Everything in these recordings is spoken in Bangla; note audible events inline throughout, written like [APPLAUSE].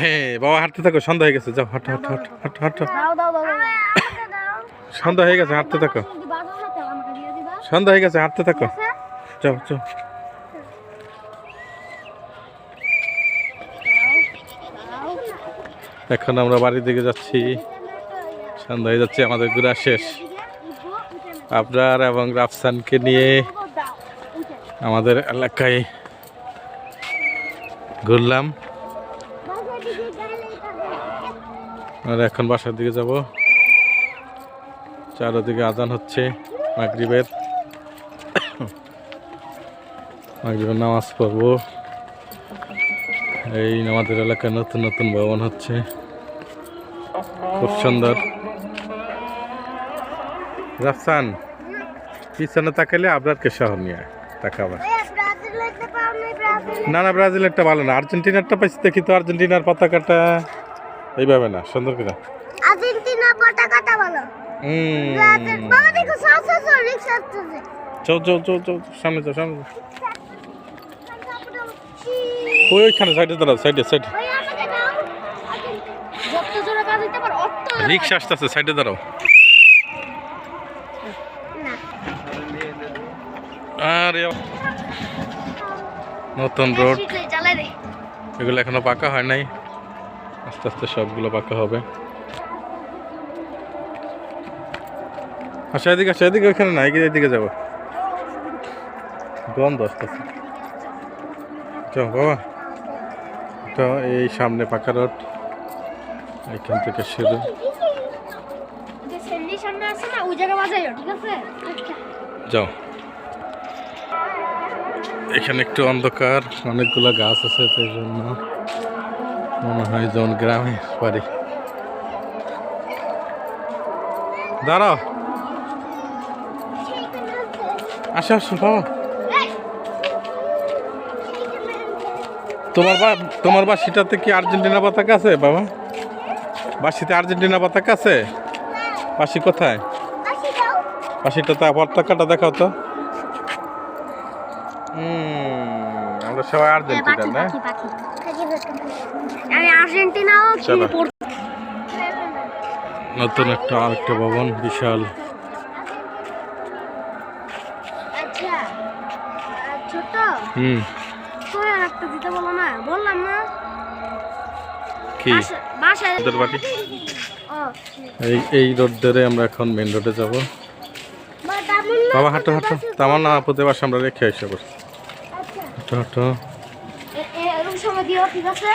হ্যাঁ বাবা হাঁটতে থাকো সন্ধ্যা হয়ে গেছে যাও হাঁটো হাঁটো হাঁটো হাঁটো হাঁটো। সন্ধ্যা হয়ে গেছে হাঁটতে থাকো। সন্ধ্যা হয়ে গেছে হাঁটতে থাকো। যাও যাও। এখন আমরা বাড়ির দিকে যাচ্ছি। সন্ধ্যা হয়ে যাচ্ছে আমাদের ঘোরা শেষ। আপনার এবং রাফসানকে নিয়ে আমাদের এলাকায় ঘুরলাম। আর এখন বাসার দিকে যাব। চারোদিকে আজান হচ্ছে মাগরিবের। [COUGHS] মাগরিবের নামাজ পড়ব। এই আমাদের এলাকায় নতুন নতুন ভবন হচ্ছে। খুব সুন্দর। রাফসান পিছনে তাকালে আপনারকে শহর নিয়ে। তাকাবার না না ব্রাজিলেরটা ভালো না। আর্জেন্টিনারটা পাইছি দেখি তো আর্জেন্টিনার পতাকাটা। এইভাবে না সুন্দর করে। আর্জেন্টিনা পতাকাটা ভালো হুম। বাবা দেখো সব সব রিক্সা আসতেছে। চল চল চল চল সামনে চল সামনে ওই ওইখানে সাইডে দাঁড়াও সাইডে সাইডে। ওই আমাকে দাও। যত জোরে বাজাইতে পারো অত জোরে রিক্সা আসতেছে সাইডে দাঁড়াও। আরে নতুন রোড। এগুলো এখনও পাকা হয় নাই। আস্তে আস্তে সবগুলো পাকা হবে। আচ্ছা এদিকে আচ্ছা এদিকে ওইখানে না এদিকে এদিকে যাব। গন্ধ আসতেছে। চল বাবা। তো এই সামনে পাকা রোড। এইখান থেকে শুরু আচ্ছা। যাও। এখানে একটু অন্ধকার অনেকগুলো গাছ আছে সেই জন্য। মনে হয় যেমন গ্রামে বাড়ি। দাঁড়াও। আসো আসো বাবা। তোমার বা তোমার বাসিটাতে কি আর্জেন্টিনা পতাকা আছে বাবা? বাসিতে আর্জেন্টিনা পতাকা আছে? বাসি কোথায়? আসি দাও পাশিটা তা পতাকাটা দেখাও তো। হুম, আমরা সবাই আর্জেন্টিনা না? আমি আর্জেন্টিনাও। নতুন একটা আরেকটা ভবন বিশাল। আচ্ছা হুম। এই এই রোড ধরে আমরা এখন মেন রোডে যাব। বাবা হাঁটো হাঁটো। তেমন না আপদের বাসা আমরা রেখে এসে পড়ছি এরকম সময় দিও ঠিক আছে?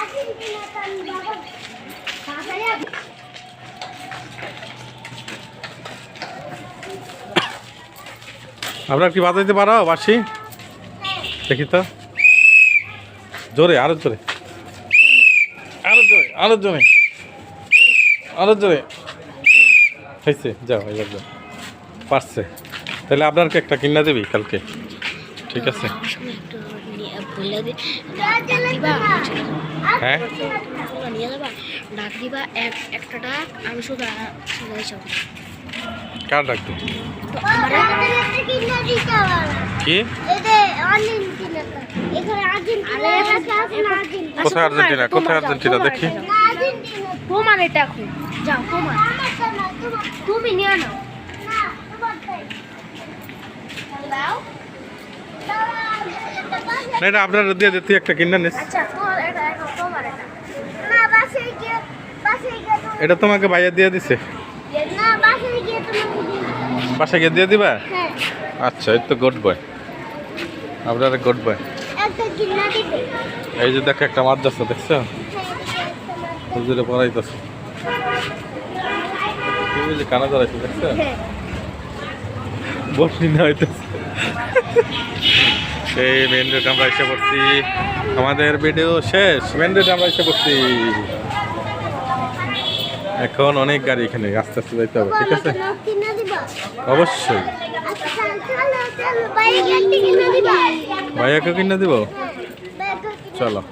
আছি। আপনার কি বাজাইতে পারো বাসি? দেখি তো। জোরে আরও জোরে। আরও জোরে আরও জোরে। আরও জোরে। হয়েছে যাও। পারছে। তাহলে আপনারকে একটা কিনা দিবি কালকে। ঠিক আছে? হ্যাঁ? ডাক ডাক আমি শুধু কার ডাকবো কি? কোথায় আর্জেন্টিনা? কোথায় আর্জেন্টিনা? দেখি। তোমার এটা এখন। যাও, তোমার। তুমি নিয়ে নাও। না এটা আপনার দিয়ে দিতে একটা কিনা নিস। আচ্ছা এটা তোমাকে ভাইয়া দিয়ে দিছে। না বাসে গিয়ে তুমি বাসা গিয়ে দিয়ে দিবা? হ্যাঁ। আচ্ছা এই তো গুড বয় আপনার গুড বয় একটা কিনা দিবে এই যে দেখো একটা মাদ্রাসা দেখছ? হুজুরে পড়াইতেছে। এই যে কানা দাঁড়াইছে দেখছ? হ্যাঁ। বসি না হইতেছে। সেই মেন রোড আমরা এসে পড়ছি আমাদের ভিডিও শেষ। মেন রোড আমরা এসে পড়ছি এখন অনেক গাড়ি এখানে, আস্তে আস্তে যাইতে হবে, ঠিক আছে? অবশ্যই। ভাইয়াকে কিনে দিব? চলো।